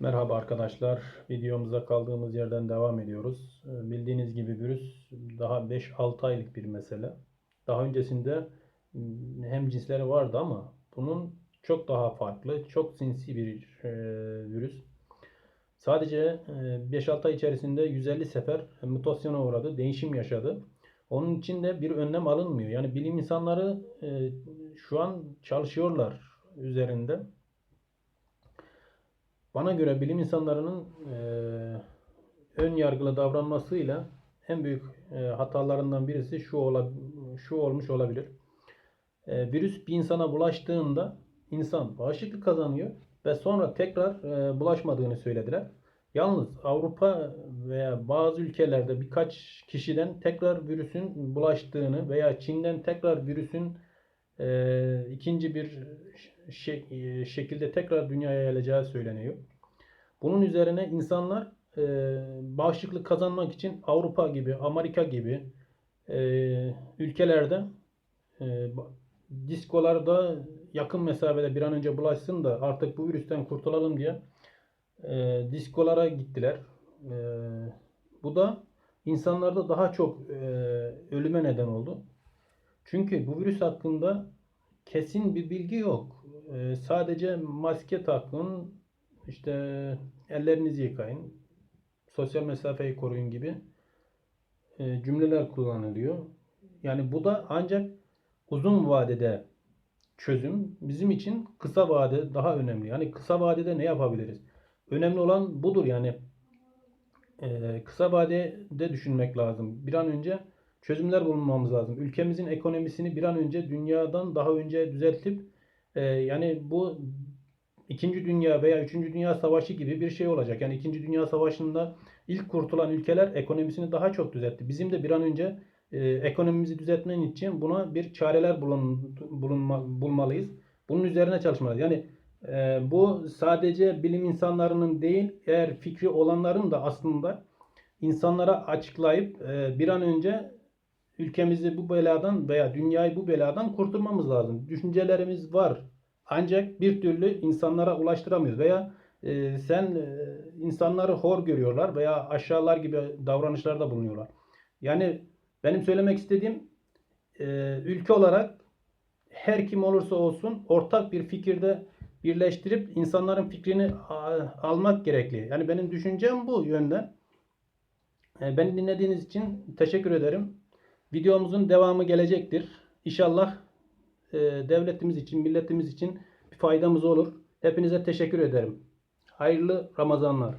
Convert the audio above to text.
Merhaba arkadaşlar. Videomuza kaldığımız yerden devam ediyoruz. Ee, Bildiğiniz gibi virüs daha 5-6 aylık bir mesele. Daha öncesinde m, hem cinsleri vardı ama bunun çok daha farklı, çok sinsi bir e, virüs. Sadece e, 5-6 ay içerisinde 150 sefer mutasyona uğradı, değişim yaşadı. Onun için de bir önlem alınmıyor. Yani bilim insanları e, şu an çalışıyorlar üzerinde. Bana göre bilim insanlarının eee, ön yargılı davranmasıyla en büyük eee, hatalarından birisi şu ola, şu olmuş olabilir. Eee, virüs bir insana bulaştığında insan bağışıklık kazanıyor ve sonra tekrar eee, bulaşmadığını söylediler. Yalnız Avrupa veya bazı ülkelerde birkaç kişiden tekrar virüsün bulaştığını veya Çin'den tekrar virüsün eee, ikinci bir şey- eee, şekilde tekrar dünyaya yayılacağı söyleniyor. Bunun üzerine insanlar eee bağışıklık kazanmak için Avrupa gibi, Amerika gibi eee, ülkelerde ba- diskolarda yakın mesafede bir an önce bulaşsın da artık bu virüsten kurtulalım diye eee, diskolara gittiler. Eee, bu da insanlarda daha çok eee, ölüme neden oldu. Çünkü bu virüs hakkında kesin bir bilgi yok. Ee, sadece maske takın, işte ellerinizi yıkayın, sosyal mesafeyi koruyun gibi e, cümleler kullanılıyor. Yani bu da ancak uzun vadede çözüm. Bizim için kısa vade daha önemli. Yani kısa vadede ne yapabiliriz? Önemli olan budur yani. Ee, kısa vadede düşünmek lazım. Bir an önce çözümler bulmamız lazım. Ülkemizin ekonomisini bir an önce dünyadan daha önce düzeltip e, yani bu İkinci Dünya veya Üçüncü Dünya Savaşı gibi bir şey olacak. Yani İkinci Dünya Savaşı'nda ilk kurtulan ülkeler ekonomisini daha çok düzeltti. Bizim de bir an önce e, ekonomimizi düzeltmen için buna bir çareler bulun, bulunma, bulmalıyız. Bunun üzerine çalışmalıyız. Yani e, bu sadece bilim insanlarının değil, eğer fikri olanların da aslında insanlara açıklayıp e, bir an önce ülkemizi bu beladan veya dünyayı bu beladan kurtulmamız lazım. Düşüncelerimiz var. Ancak bir türlü insanlara ulaştıramıyoruz veya e, sen e, insanları hor görüyorlar veya aşağılar gibi davranışlarda bulunuyorlar. Yani benim söylemek istediğim e, ülke olarak her kim olursa olsun ortak bir fikirde birleştirip insanların fikrini almak gerekli. Yani benim düşüncem bu yönden. E, Beni dinlediğiniz için teşekkür ederim. Videomuzun devamı gelecektir. İnşallah e, devletimiz için, milletimiz için bir faydamız olur. Hepinize teşekkür ederim. Hayırlı Ramazanlar.